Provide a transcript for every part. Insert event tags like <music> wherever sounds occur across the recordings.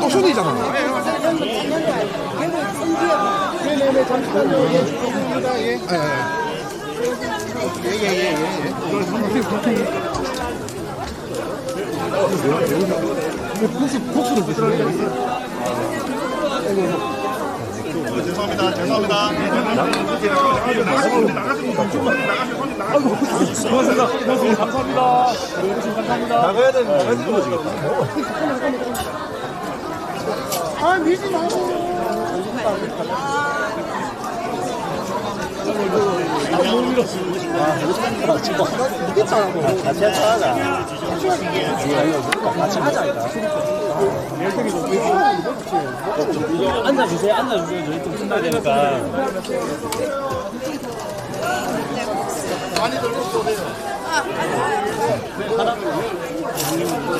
포션이잖아. 네네네, 잠시만요. 네. 예, 죄송합니다. 예. 예, 예, 예, 예. 이걸 선물이 혹시 포스로 드시나요? 죄송합니다. 죄송합니다. 나가시면 나가시면 나가시면 아이고, 고맙습니다. 고맙습니다. 감사합니다. 감사합니다. 나가야 되는 거지. 아 밀지 마세요. 아, 밀어. 아 믿음. 같이 하자. 같이 하자. 앉아주세요. 앉아주세요. 저희 좀 끝나야 되니까. 많이 들고 또 해요.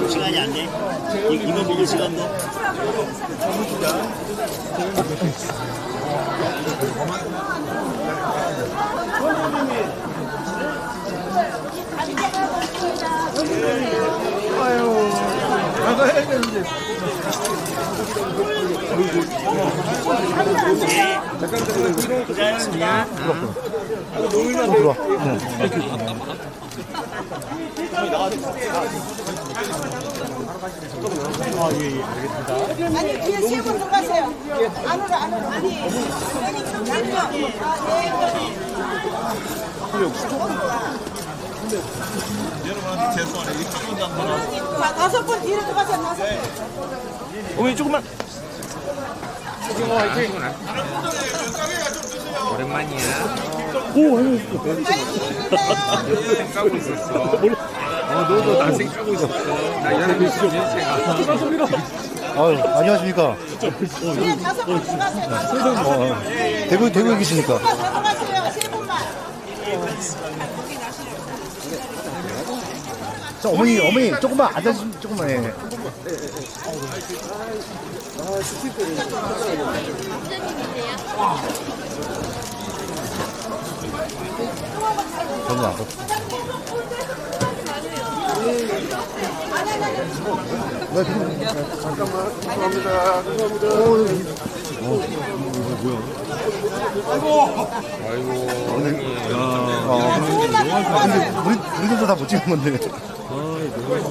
시간이 안 돼. 이거 먹을 시간도. 나도 해야 되는데. 잠깐 잠깐 뒤로. 그냥 들어와. 네. 아니 뒤에 세분 들어가세요. 안으로 안으로. 아니 아니 좀 내려. 여러분한테 죄송하네. 이한 번도 안 보나. 자 다섯 분 뒤로 들어가세요. 다섯 분. 어머니 조금만. 오랜만이야. 오, 아니, 까고 있었어. 몰라. 어, 너도 난생 까고 있었어. 나 연락이 있어, 연세가. 아유, 안녕하십니까. 어, 어, 어, 어, 대구, 대구에 계시니까. 자, 어머니, 어머니, 조금만 앉아주시면, 조금만, 예. 네. 아, 스티커. 별로 안 덥다. 네, 잠깐만. 감사합니다. 감사합니다. 어, 이거 뭐야? 아이고. 야, 아, 근데 우리 우리들도 다 못 찍은 건데. 아, 이거.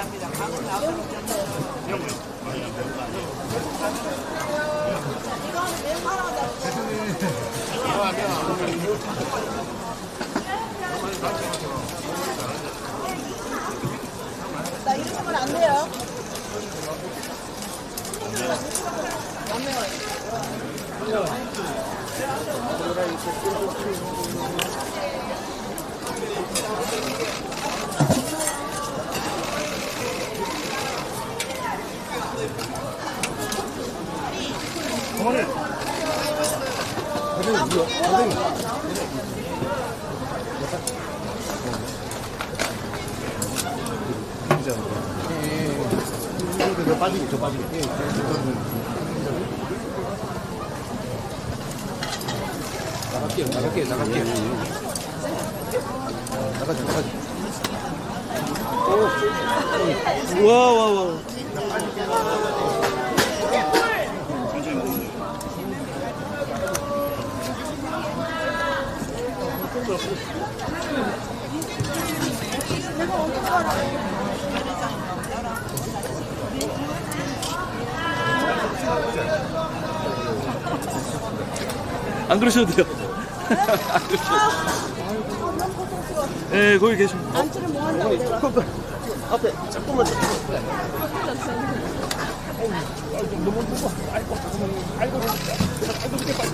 나 이런 생각 안안 돼요. 나갈게요, 나갈게요, 나갈게요. 나가자, 나가자. 오, 와, 와, 와. 안 그러셔도 돼요. 예, 네, 거기 계십니다. 어? 안치를 뭐 한다고 내가. 앞에 잠깐만 너무 무거워. 아이고, 아이고, 아이고, 이렇게 빨리.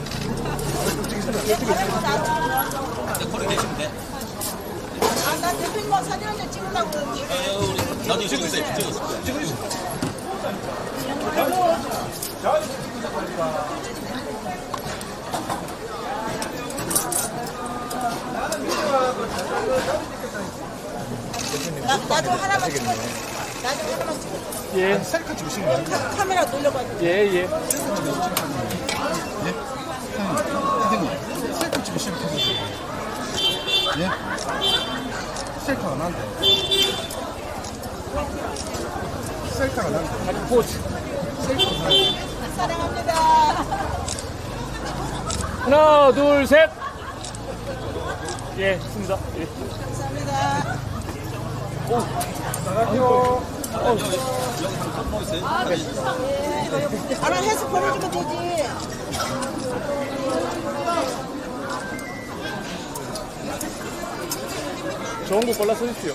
거기 계시면 돼. 아, 나 대표님과 사진 한장 찍으려고. 나도 찍고 있어요. 찍고 있어요. 찍고 있어요. 하나만 찍어. 나도 하나만 찍어. 예, 셀카? 카, 카메라 돌려가지고. 예, 예. 선생님, 셀카 찍으시면 되세요. 예? 셀카가 난데. 셀카가 난데. 포즈. 사랑합니다. 하나, 둘, 셋. 예, 좋습니다. 예. 감사합니다. 하나 해서 보내주면 되지. 좋은 거 골라 써주십시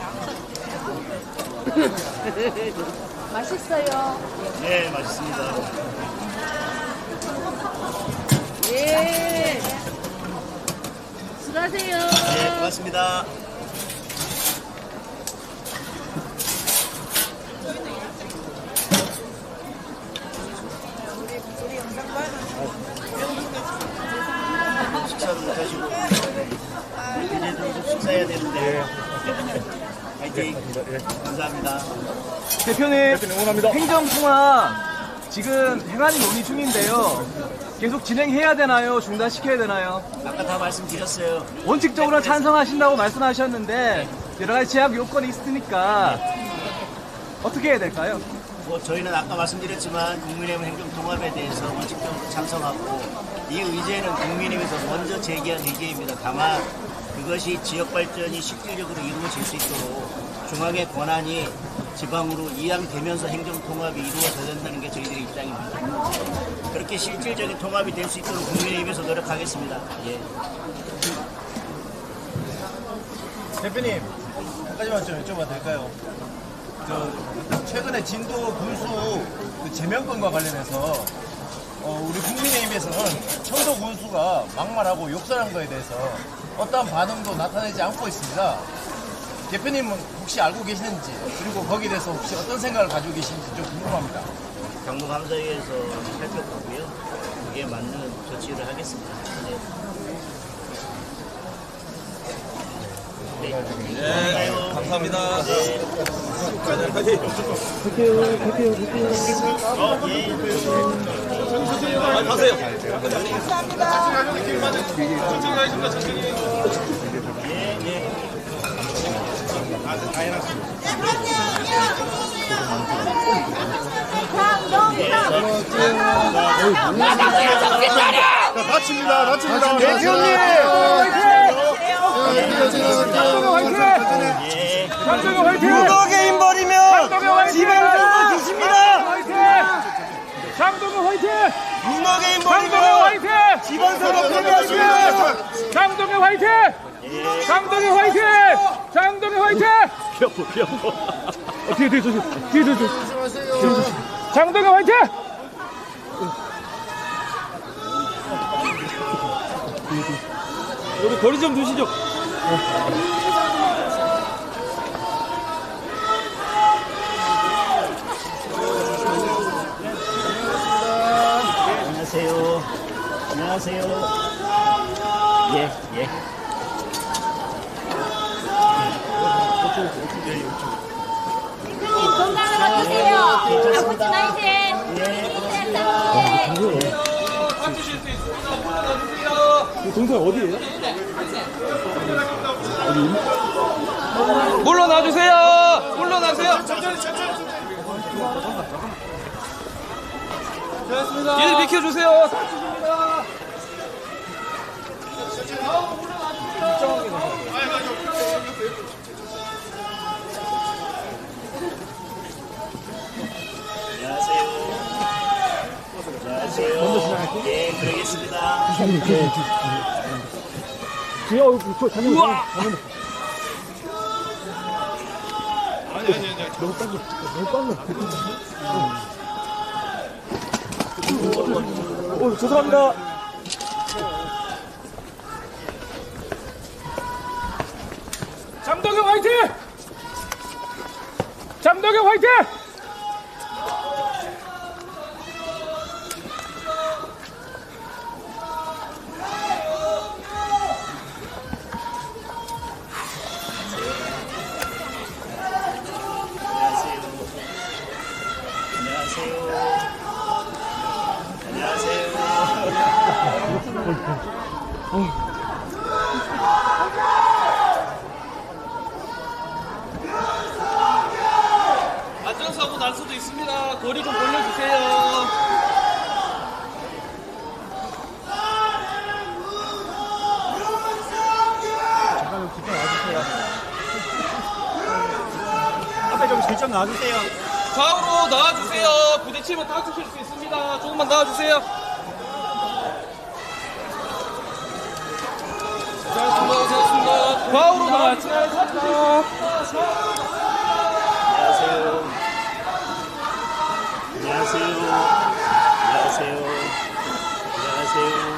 <laughs> 맛있어요. 네, 맛있습니다. 예. 수고하세요. 네, 고맙습니다. 식사도 못 하시고 이제 좀 식사해야 되는데 화이팅 감사합니다 대표님. 행정통합 지금 행안위 논의 중인데요. 계속 진행해야 되나요? 중단시켜야 되나요? 아까 다 말씀드렸어요 원칙적으로 찬성하신다고 말씀하셨는데 여러 가지 제약 요건이 있으니까 어떻게 해야 될까요? 뭐 저희는 아까 말씀드렸지만 국민의힘 행정통합에 대해서 원칙적으로 찬성하고 이 의제는 국민의힘에서 먼저 제기한 의제입니다. 다만 그것이 지역 발전이 실질적으로 이루어질 수 있도록 중앙의 권한이 지방으로 이양되면서 행정통합이 이루어져야 된다는 게 저희들의 입장입니다. 그렇게 실질적인 통합이 될 수 있도록 국민의힘에서 노력하겠습니다. 예. 대표님, 한 가지만 좀 여쭤봐도 될까요? 저, 최근에 진도 군수 그 제명권과 관련해서 어, 우리 국민의힘에서는 청도 군수가 막말하고 욕설한 거에 대해서 어떠한 반응도 나타내지 않고 있습니다. 대표님은 혹시 알고 계시는지 그리고 거기에 대해서 혹시 어떤 생각을 가지고 계시는지 좀 궁금합니다. 정부감사위에서 살펴보고요. 그게 맞는 조치를 하겠습니다. 네. 네. 감사합니다. 네. 어, 예. 강동석. 자, 다 칩니다. 다칩니다. 대표님! 장동영 화이팅! 무더기 버리면! 지방선거 뒤집니다. 장동영 화이팅! 장동영 버리면! 지방선거 패배하십니다. 장동영 화이팅! 장동영 화이팅! 장동영 화이팅! 귀엽고 귀엽고. 어, 뒤에 뒤에 조심 뒤에 뒤에 조심 장동영 화이팅! 우리 거리 좀 두시죠. 안녕하세요. 안녕하세요. 예, 예. 건강을 하세요. 아버지 나이트. 동생 어디에요? 물러나 주세요 물러나세요 길 비켜주세요 안녕하세요. 그러겠습니다. 우와 오 죄송합니다. 장동영 화이팅! 장동영 화이팅! 안전사고 날 수도 있습니다. 거리 좀 벌려주세요. 앞에 좀 실점 놔주세요. 좌우로 나와주세요. 부딪히면 다치실 수 있습니다. 조금만 나와주세요 고생하셨습니다 좌우로 나와주세요 안녕하세요. 안녕하세요. 안녕하세요. 안녕하세요.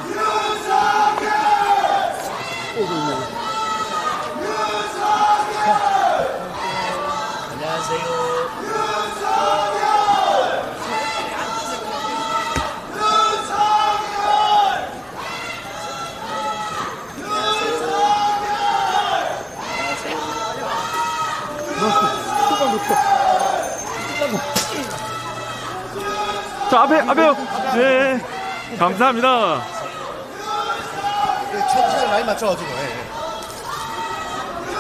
안녕하세요. 자 앞에 앞에요. 네. 감사합니다. 첫 라인 맞춰가지고. 예, 예.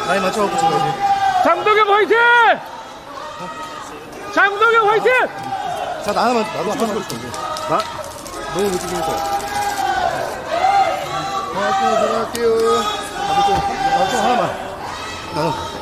라인 맞춰가지고 찍어야지. 장동영 화이팅! 장동영 화이팅! 자, 나 하나만, 나도 하나만 찍어. 나? 너무 못 찍으니까. 고맙습니다. 들어갈게요. 나도 좀, 나도 좀 하나만. 나도.